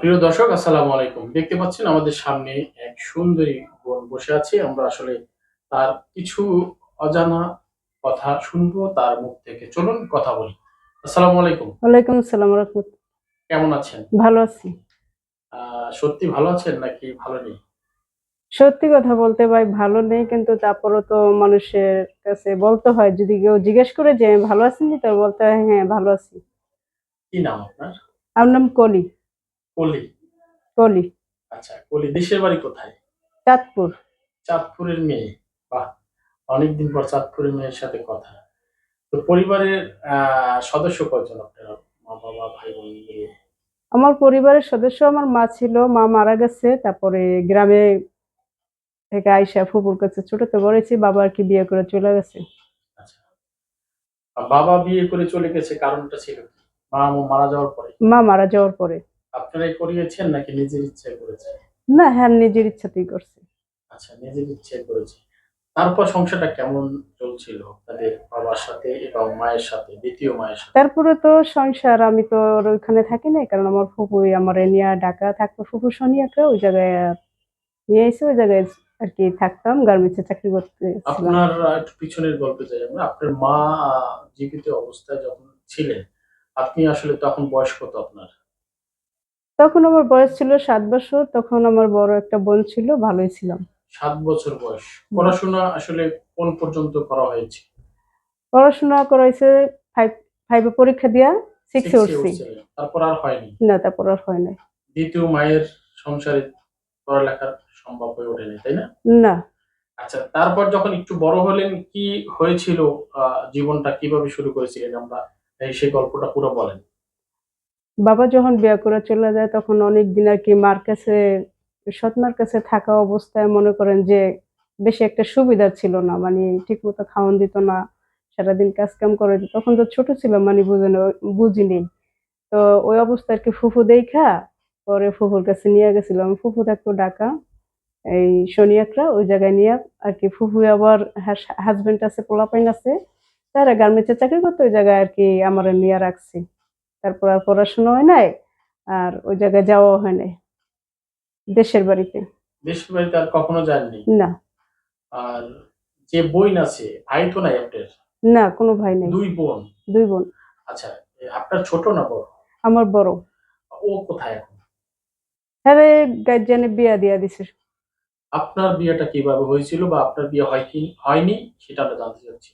প্রিয় দর্শক আসসালামু আলাইকুম। দেখতে পাচ্ছেন আমাদের সামনে এক সুন্দরী বোন বসে আছে। আমরা আসলে তার কিছু অজানা কথা শুনব তার মুখ থেকে। চলুন কথা বলি। আসসালামু আলাইকুম। ওয়ালাইকুম আসসালাম রহমত। কেমন আছেন? ভালো আছি। সত্যি ভালো আছেন নাকি ভালো নেই? সত্যি কথা বলতে ভাই ভালো নেই কিন্তু তারপরও তো মানুষের কাছে বলতে হয় যদি কেউ জিজ্ঞেস করে যে ভালো আছেন নি তো বলতে হয় হ্যাঁ ভালো আছি। কি নাম আপনার? আমার নাম কলি। কলি? কলি। আচ্ছা কলি দেশের বাড়ি কোথায়? চাঁদপুর। চাঁদপুরের মেয়ে। বাহ অনেকদিন পর চাঁদপুরের মেয়ের সাথে কথা। তো পরিবারের সদস্য কয়জন আপনার মা বাবা ভাই বোন আমার পরিবারের সদস্য আমার মা ছিল মা মারা গেছে তারপরে গ্রামে থেকে আইসা ফুপুর কাছে ছোটতে বলেছি বাবা আর কি বিয়ে করে চলে গেছে। আচ্ছা। বাবা বিয়ে করে চলে গেছে কারণটা ছিল মা মারা যাওয়ার পরে? মা মারা যাওয়ার পরে। আপনারাই করিয়েছেন নাকি নিজের ইচ্ছায় করেছে না হ্যাঁ নিজের ইচ্ছাতেই করছি। আচ্ছা নিজের ইচ্ছায় করেছি। তারপর সংসারটা কেমন চলছিল? তাদের বাবার সাথে এবং মায়ের সাথে দ্বিতীয় মায়ের সাথে? তারপরে তো সংসার আমি তো আর ওইখানে থাকি না কারণ আমার ফুপুই আমার নিয়ে ডাকা থাকতো ফুপু শনি একটা ওই জায়গায় নিয়ে এসে ওই জায়গায় আর কি থাকতাম গার্মেন্টসে চাকরি করতে আপনার একটু পিছনের গল্পে যাই আমরা। আপনার মা জীবিত অবস্থায় যখন ছিলেন আপনি আসলে তখন বয়স কত আপনার? তখন আমার বয়স ছিল সাত বছর তখন আমার বড় একটা বোন ছিল ভালোই ছিলাম। সাত বছর বয়স। পড়াশোনা আসলে কোন পর্যন্ত করা হয়েছে? পড়াশোনা করাইছে ফাইভ ফাইভে পরীক্ষা দিয়া সিক্সে উঠছি। তারপর আর হয়নি না তারপর আর হয় নাই। দ্বিতীয় মায়ের সংসারে পড়ালেখা সম্ভব হয়ে ওঠেনি তাই না? না। আচ্ছা তারপর যখন একটু বড় হলেন কি হয়েছিল জীবনটা কীভাবে শুরু করেছিলেন? আমরা এই সেই গল্পটা পুরো বলেন। বাবা যখন বিয়ে করে চলে যায়, তখন অনেক দিন আর কি মার কাছে, সৎমার কাছে থাকা অবস্থায় মনে করেন যে বেশি একটা সুবিধা ছিল না মানে ঠিক মতো খাওয়ান দিত না, সারাদিন কাজ কাম করে দিত। তখন তো ছোট ছিলাম মানে বুঝে বুঝিনি। তো ওই অবস্থায় আর কি ফুফু দেখা, পরে ফুফুর কাছে নিয়ে গেছিলাম। ফুফু থাকতো ঢাকা, এই শনিয়াকরা, ওই জায়গায় নিয়ে আর কি ফুফু আবার হাজবেন্ড আছে, পোলাপাইন আছে, তারা গার্মেন্টসে চাকরি করতো, ওই জায়গায় আর কি আমার নিয়ে রাখছি। তারপর আর পড়াশোনা হয় নাই আর ওই জায়গায় যাওয়া হয় নাই। দেশের বাড়িতে। দেশের বাড়িতে আর কখনো যাননি? না। আর যে বইন আছে ভাই তো নাই আপনার? না কোনো ভাই নেই। দুই বোন? দুই বোন। আচ্ছা আপনার ছোট না বড়? আমার বড়। ও কোথায় এখন? হ্যাঁ গার্জিয়ানে বিয়া দিয়া দিছে। আপনার বিয়েটা কীভাবে হয়েছিল বা আপনার বিয়ে হয় কি হয়নি সেটা আমরা জানতে চাচ্ছি।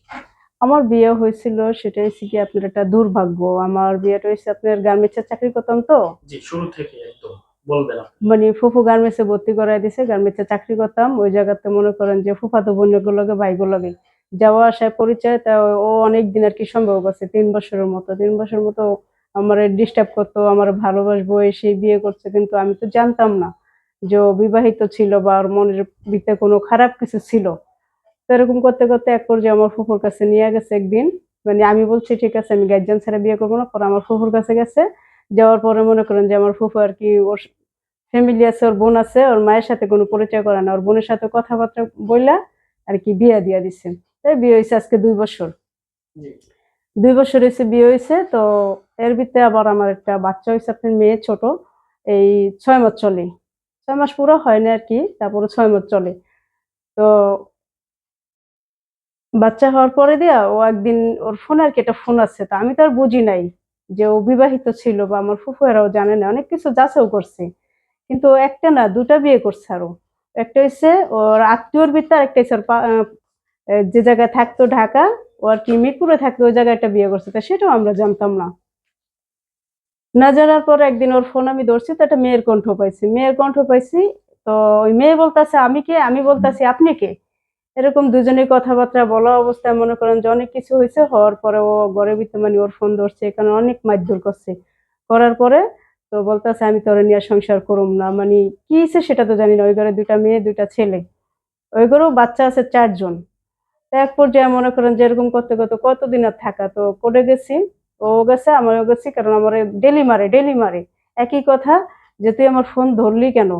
আমার বিয়ে হয়েছিল সেটা হচ্ছে কি আপনার একটা দুর্ভাগ্য। আমার বিয়েটা হয়েছে আপনার গার্মেন্টসে চাকরি করতাম তো। জি শুরু থেকে একদম বলবেন মানে ফুফু গার্মেন্টসে ভর্তি করাই দিছে গার্মেন্টসে চাকরি করতাম। ওই জায়গাতে মনে করেন যে ফুফাতো বোনগুলোকে ভাইগুলোকে যাওয়া আসায় পরিচয় তা ও অনেক দিন আর কি সম্ভব আছে তিন বছরের মতো। তিন বছর মতো আমার ডিস্টার্ব করতো আমার ভালোবাসবো এসে বিয়ে করছে। কিন্তু আমি তো জানতাম না যে ও বিবাহিত ছিল বা ওর মনের ভিতরে কোনো খারাপ কিছু ছিল। তো এরকম করতে করতে এক পর্যায়ে আমার ফুফুর কাছে নিয়ে গেছে একদিন। মানে আমি বলছি ঠিক আছে আমি গার্জিয়ান ছাড়া বিয়ে করব না। পরে আমার ফুফুর কাছে গেছে। যাওয়ার পরে মনে করেন যে আমার ফুফু আর কি ওর ফ্যামিলি আছে ওর বোন আছে ওর মায়ের সাথে কোনো পরিচয় করে না। ওর বোনের সাথে কথাবার্তা বললা আর কি বিয়ে দিয়ে দিছে। তাই বিয়ে হয়েছে আজকে দুই বছর। দুই বছর হয়েছে বিয়ে হয়েছে তো এর ভিতরে আবার আমার একটা বাচ্চা হয়েছে আপনার মেয়ে ছোট। এই ছয় মাস চলে। ছয় মাস পুরো হয়নি আর কি তারপরে ছয় মাস চলে। তো বাচ্চা হওয়ার পরে দিয়া ও একদিন ওর ফোন আর কি একটা ফোন আছে, তো আমি তো আর বুঝি নাই যে ও বিবাহিত ছিল বা আমার ফুফুয়েরাও জানে না, অনেক কিছু যাচাও করছে। কিন্তু একটা না, দুটা বিয়ে করছে আরও। একটা হচ্ছে ওর আত্মীয়র ভিতর একটা হচ্ছে যে জায়গায় থাকতো ঢাকা, ও আর কি মিরপুরে থাকতো, ওই জায়গায় একটা বিয়ে করছে। তা সেটাও আমরা জানতাম না। না জানার পর একদিন ওর ফোন আমি ধরছি, তো একটা মেয়ের কণ্ঠ পাইছি। মেয়ের কণ্ঠ পাইছি, তো ওই মেয়ে বলতেছে, আমি কে? আমি বলতেছি, আপনি কে? এরকম দুজনের কথাবার্তা বলা অবস্থায় মনে করেন যে অনেক কিছু হয়েছে, হওয়ার পরে ও ভিতরে মানে ওর ফোন ধরছে, এখানে অনেক মারধর করছে। করার পরে তো বলতেছে, আমি তোরে নিয়ে সংসার করুম না। মানে কি হয়েছে সেটা তো জানি না। ওই ঘরে দুইটা মেয়ে, দুইটা ছেলে। ওই ঘরেও বাচ্চা আছে চারজন। তো এক পর্যায়ে মনে করেন যে এরকম করতে করতে কতদিন আর থাকা? তো করে গেছি, ও গেছে, আমিও গেছি, কারণ আমার ডেলি মারে ডেলি মারে। একই কথা যে, তুই আমার ফোন ধরলি কেন?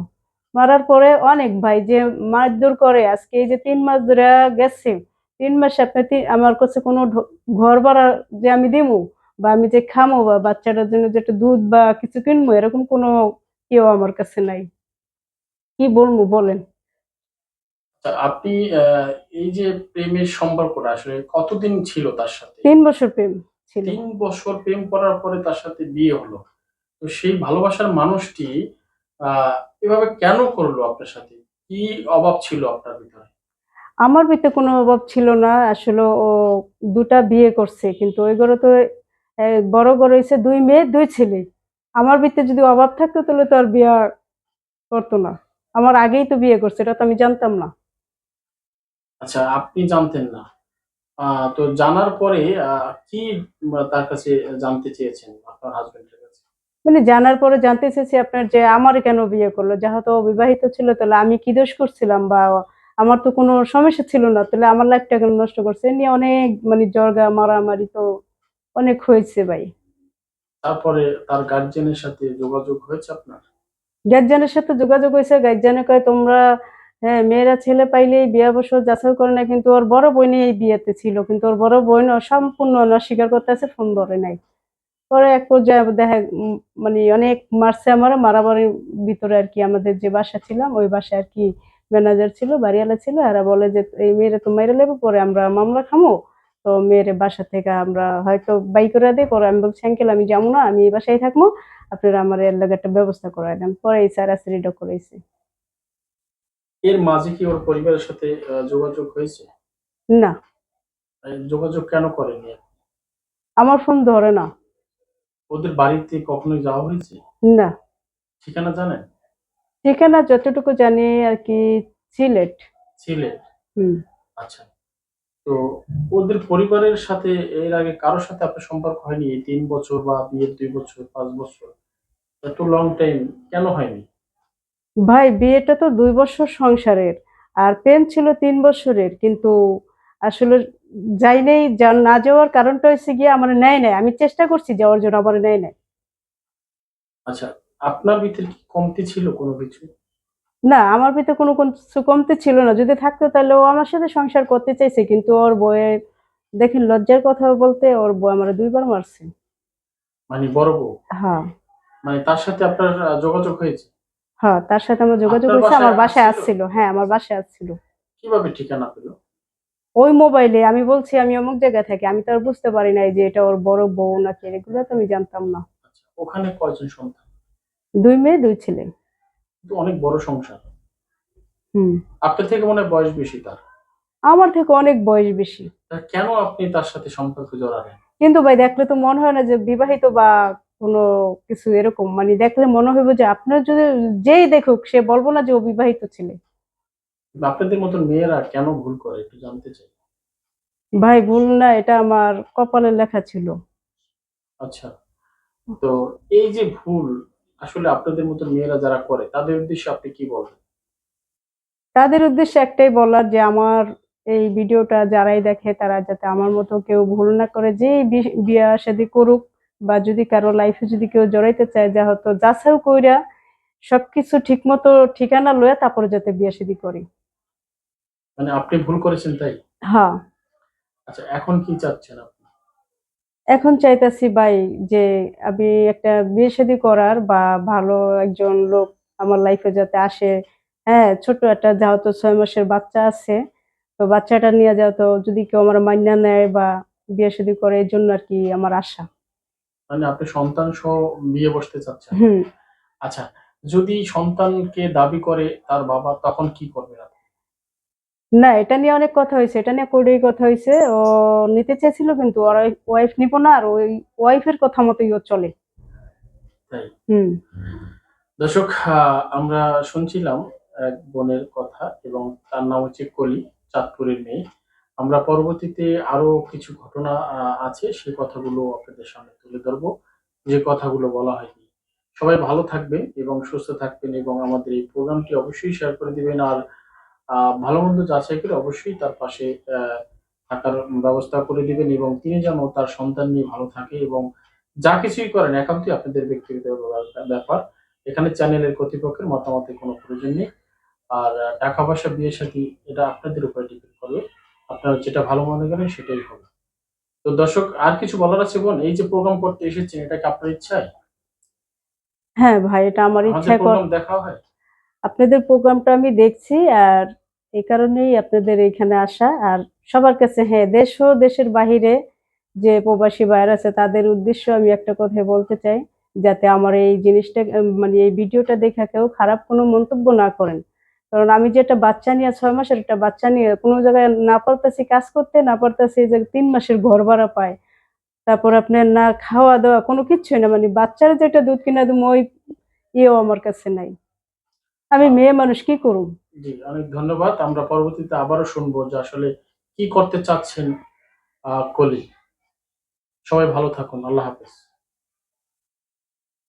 মারার পরে অনেক ভাই যে মারধর করে আজকে এই যে তিন মাস ধরে গেছে তিন মাসে আপনি আমার কাছে কোনো ঘর ভাড়া যে আমি দিমু বা আমি যে খামো বা বাচ্চাটার জন্য যেটা দুধ বা কিছু কিনবো এরকম কোনো কেউ আমার কাছে নাই। কি বলব বলেন? আপনি আহ, এই যে প্রেমের সম্পর্কটা আসলে কতদিন ছিল তার সাথে? তিন বছর প্রেম ছিল। তিন বছর প্রেম করার পরে তার সাথে বিয়ে হলো। তো সেই ভালোবাসার মানুষটি আহ এভাবে কেন করল আপনার সাথে? কি অভাব ছিল আপনার ভিতরে? আমার ভিতরে কোনো অভাব ছিল না। আসলে ও দুটা বিয়ে করছে কিন্তু ওই ঘরে তো বড় ঘর হয়েছে দুই মেয়ে দুই ছেলে। আমার ভিতরে যদি অভাব থাকতো তাহলে তো আর বিয়ে করতো না। আমার আগেই তো বিয়ে করছে এটা তো আমি জানতাম না। আচ্ছা আপনি জানতেন না। তো জানার পরে কি তার কাছে জানতে চেয়েছেন আপনার হাজবেন্ডের মানে জানার পরে জানতে চেয়েছি আপনার যে আমার কেন বিয়ে করল? যেহেতু বিবাহিত ছিল তাহলে আমি কি দোষ করছিলাম? বা আমার তো কোনো সমস্যা ছিল না তাহলে আমার লাইফটা কেন নষ্ট করছে? এ নিয়ে অনেক মানে জর্গা মারামারি তো অনেক হয়েছে ভাই। তারপরে তার গার্জিয়ানের সাথে যোগাযোগ হয়েছে আপনার? গার্জিয়ানের সাথে যোগাযোগ হয়েছে। গার্জিয়ানে কয় তোমরা হ্যাঁ মেয়েরা ছেলে পাইলেই বিয়ে বছর যাচাই করে না কিন্তু ওর বড় বোন এই বিয়েতে ছিল কিন্তু ওর বড় বোন সম্পূর্ণ অস্বীকার করতেছে ফোন ধরে নাই। পরে এক পর্যায়ে দেখা মানে অনেক মারছে আমার মারামারির ভিতরে আর কি আমাদের যে বাসা ছিলাম ওই বাসায় আর কি ম্যানেজার ছিল বাড়িওয়ালা ছিল আর বলে যে এই মেয়েরে তো মেরে নেব পরে আমরা মামলা খামো। তো মেয়ের বাসা থেকে আমরা হয়তো বাই করে দিই পরে আমি বলছি আঙ্কেল আমি যাব না আমি এই বাসায় থাকব আপনারা আমার এর লাগে একটা ব্যবস্থা করাই দেন। পরে এই সারাসারিটা করেছে এর মাঝে কি ওর পরিবারের সাথে যোগাযোগ হয়েছে? না। যোগাযোগ কেন করেনি? আমার ফোন ধরে না। ওদের বাড়িতে কখনোই যাওয়া হয়েছে? না। ঠিকানা জানেন? ঠিকানা যতটুকু জানি আর কি সিলেট। ছিলে হুম। আচ্ছা। তো ওদের পরিবারের সাথে এর আগে কারোর সাথে আপনার সম্পর্ক হয়নি? এই তিন বছর বা বিয়ের দুই বছর পাঁচ বছর এত লং টাইম কেন হয়নি? ভাই বিয়েটা তো দুই বছর সংসারের আর প্রেম ছিল তিন বছরের কিন্তু আসলে যাই নেই না যাওয়ার কারণটা হচ্ছে গিয়ে আমার নেয় নাই। আমি চেষ্টা করছি যাওয়ার জন্য আমার নেয় নাই। আচ্ছা আপনার ভিতরে কি কমতি ছিল কোনো কিছু? না আমার ভিতরে কোনো কিছু কমতে ছিল না। যদি থাকতো তাহলে ও আমার সাথে সংসার করতে চাইছে কিন্তু ওর বয়ে দেখেন লজ্জার কথা বলতে ওর বউ আমার দুইবার মারছে। মানে বড় বউ? হ্যাঁ। মানে তার সাথে আপনার যোগাযোগ হয়েছে? হ্যাঁ তার সাথে আমার যোগাযোগ হয়েছে আমার বাসায়? আসছিল। হ্যাঁ আমার বাসায় আসছিল। কীভাবে ঠিকানা পেল? ওই মোবাইলে আমি বলছি আমি অমুক জায়গায় থাকি আমি তো আর বুঝতে পারি নাই যে এটা ওর বড় বউ নাকি এগুলো তো আমি জানতাম না। আচ্ছা ওখানে কয়জন সন্তান? দুই মেয়ে দুই ছেলে। অনেক বড় সংসার। হুম। আপনার থেকে মনে বয়স বেশি তার? আমার থেকে অনেক বয়স বেশি। কেন আপনি তার সাথে সম্পর্ক জড়ালেন? কিন্তু ভাই দেখলে তো মনে হয় না যে বিবাহিত বা কোনো কিছু এরকম মানে দেখলে মনে হইব যে আপনার যদি যেই দেখুক সে বলব না যে ও বিবাহিত ছেলে। আপনাদের মতন মেয়েরা কেন ভুল করে? একটু জানতে চাই। ভাই ভুল না এটা আমার কপালে লেখা ছিল। আচ্ছা তো এই যে ভুল আসলে আপনাদের মতন মেয়েরা যারা করে তাদের উদ্দেশ্যে আপনি কি বলবেন? তাদের উদ্দেশ্যে একটাই বলার যে আমার এই ভিডিওটা যারাই দেখে তারা যাতে আমার মতো কেউ ভুল না করে যে বিয়া শাদী করুক বা যদি কারও লাইফে যদি কেউ জড়াইতে চায় যা হতো যাচাই কইরা সবকিছু ঠিক মতো ঠিকানা লয়ে তারপরে যাতে বিয়ে শাদী করি। মানে আপনি ভুল করেছেন তাই? হ্যাঁ। আচ্ছা এখন কি চাচ্ছেন আপনি? এখন চাইতাছি ভাই যে আমি একটা বিয়ে শাদী করার বা ভালো একজন লোক আমার লাইফে যাতে আসে। হ্যাঁ ছোট একটা যেহেতু ছয় মাসের বাচ্চা আছে তো বাচ্চাটা নিয়ে যেহেতু যদি কেউ আমার মান্যা নেয় বা বিয়ে শাদী করে এই জন্য আর কি আমার আশা। মানে আপনি সন্তান সহ বিয়ে বসতে চাচ্ছেন? আচ্ছা যদি সন্তানকে দাবি করে তার বাবা তখন কি আপনি না এটা নিয়ে অনেক কথা হয়েছে এটা নিয়ে কোর্টেই কথা হয়েছে ও নিতে চেয়েছিল কিন্তু ওর ওয়াইফ নিব না আর ওই ওয়াইফের কথা মতোই ও চলে। তাই? হুম। দর্শক আমরা শুনছিলাম এক বোনের কথা এবং তার নাম হচ্ছে কলি চাঁদপুরের মেয়ে। আমরা পরবর্তীতে আরও কিছু ঘটনা আছে সেই কথাগুলো আপনাদের সামনে তুলে ধরবো। যে কথাগুলো বলা হয়নি। সবাই ভালো থাকবেন এবং সুস্থ থাকবেন এবং আমাদের এই প্রোগ্রামটি অবশ্যই শেয়ার করে দিবেন। আর ভালো মন্দ যাচাই করে অবশ্যই তার পাশে থাকার ব্যবস্থা করে দিবেন এবং তিনি যেন তার সন্তান নিয়ে ভালো থাকে এবং যা কিছুই করেন একান্তই আপনাদের ব্যক্তিগত ব্যাপার এখানে চ্যানেলের কর্তৃপক্ষের মতামতের কোনো প্রয়োজন নেই। আর টাকা পয়সা বিয়ের সাথে এটা আপনাদের উপরে ডিপেন্ড করবে। আপনারা যেটা ভালো মনে করেন সেটাই হবে। তো দর্শক আর কিছু বলার আছে বোন? এই যে প্রোগ্রাম করতে এসেছেন এটা কি আপনার ইচ্ছায়? হ্যাঁ ভাই এটা আমার ইচ্ছা প্রোগ্রাম দেখা হয়? আপনাদের প্রোগ্রামটা আমি দেখছি আর এই কারণেই আপনাদের এখানে আসা। আর সবার কাছে হ্যাঁ দেশ ও দেশের বাহিরে যে প্রবাসী ভাইয়েরা আছে, তাদের উদ্দেশ্য আমি একটা কথা বলতে চাই, যাতে আমার এই জিনিসটা মানে এই ভিডিওটা দেখা কেউ খারাপ কোনো মন্তব্য না করেন। কারণ আমি যে একটা বাচ্চা নিয়ে ছয় মাসের একটা বাচ্চা নিয়ে কোনো জায়গায় না পারতেছি কাজ করতে, না পারতেছি যে তিন মাসের ঘর ভাড়া পায়, তারপর আপনার না খাওয়া দাওয়া কোনো কিছুই না মানে বাচ্চার যেটা দুধ কিনা দেবো ওই ইয়েও আমার কাছে নাই। আমি মেয়ে মানুষ কি করুন জি অনেক ধন্যবাদ। আমরা পরবর্তীতে আবারও শুনব যে আসলে কি করতে চাচ্ছেন আহ, কলি। সবাই ভালো থাকুন। আল্লাহ হাফেজ।